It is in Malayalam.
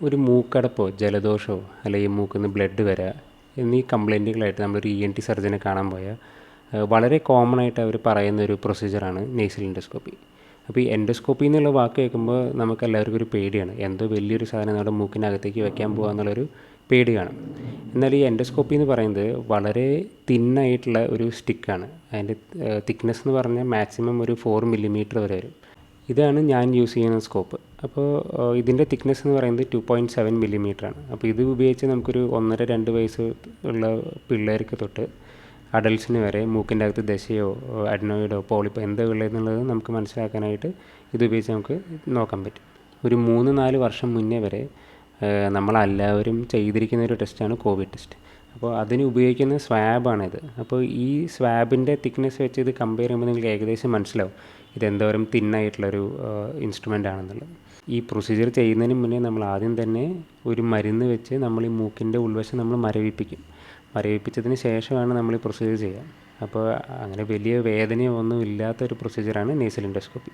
ഒരു മൂക്കടപ്പോ ജലദോഷമോ അല്ലെങ്കിൽ മൂക്കിൽ നിന്ന് ബ്ലഡ് വരാ എന്നീ കംപ്ലൈന്റുകളായിട്ട് നമ്മളൊരു ഇ എൻ ടി സർജനെ കാണാൻ പോയാൽ വളരെ കോമൺ ആയിട്ട് അവർ പറയുന്ന ഒരു പ്രൊസീജിയറാണ് നേസൽ എൻഡോസ്കോപ്പി അപ്പോൾ ഈ എൻഡോസ്കോപ്പി എന്നുള്ള വാക്ക് കേൾക്കുമ്പോൾ നമുക്ക് എല്ലാവർക്കും ഒരു പേടിയാണ്. എന്തോ വലിയൊരു സാധനം നമ്മുടെ മൂക്കിനകത്തേക്ക് വെക്കാൻ പോകുക എന്നുള്ളൊരു പേടി കാണും എന്നാൽ ഈ എൻഡോസ്കോപ്പി എന്ന് പറയുന്നത് വളരെ തിന്നായിട്ടുള്ള ഒരു സ്റ്റിക്കാണ് അതിന്റെ തിക്നെസ് എന്ന് പറഞ്ഞാൽ മാക്സിമം ഒരു ഫോർ മില്ലിമീറ്റർ വരെ വരും. ഇതാണ് ഞാൻ യൂസ് ചെയ്യുന്ന സ്കോപ്പ്. അപ്പോൾ ഇതിന്റെ തിക്നെസ് എന്ന് പറയുന്നത് ടു പോയിന്റ് സെവൻ മില്ലിമീറ്ററാണ്. അപ്പോൾ ഇത് ഉപയോഗിച്ച് നമുക്കൊരു ഒന്നര രണ്ട് വയസ്സ് ഉള്ള പിള്ളേർക്ക് തൊട്ട് അഡൽട്സിന് വരെ മൂക്കിന്റെ അകത്ത് ദശയോ അഡ്നോയിഡോ പോളിപ്പോ എന്താ ഉള്ളതെന്നുള്ളത് നമുക്ക് മനസ്സിലാക്കാനായിട്ട് ഇത് ഉപയോഗിച്ച് നമുക്ക് നോക്കാൻ പറ്റും. ഒരു മൂന്ന് നാല് വർഷം മുന്നേ വരെ നമ്മളെല്ലാവരും ചെയ്തിരിക്കുന്ന ഒരു ടെസ്റ്റാണ് കോവിഡ് ടെസ്റ്റ് അപ്പോൾ അതിന് ഉപയോഗിക്കുന്ന സ്വാബാണിത് അപ്പോൾ ഈ സ്വാബിന്റെ തിക്നെസ് വെച്ച് ഇത് കമ്പയർ ചെയ്യുമ്പോൾ നിങ്ങൾക്ക് ഏകദേശം മനസ്സിലാവും ഇത് എന്തോരം തിന്നായിട്ടുള്ളൊരു ഇൻസ്ട്രുമെന്റ് ആണെന്നുള്ളത്. ഈ പ്രൊസീജിയർ ചെയ്യുന്നതിന് മുന്നേ നമ്മൾ ആദ്യം തന്നെ ഒരു മരുന്ന് വെച്ച് നമ്മൾ ഈ മൂക്കിന്റെ ഉൾവശം നമ്മൾ മരവിപ്പിക്കും. മരവിപ്പിച്ചതിന് ശേഷമാണ് നമ്മൾ ഈ പ്രൊസീജിയർ ചെയ്യുക. അപ്പോൾ അങ്ങനെ വലിയ വേദനയോ ഒന്നും ഇല്ലാത്തൊരു പ്രൊസീജിയറാണ് നേസൽ എൻഡോസ്കോപ്പി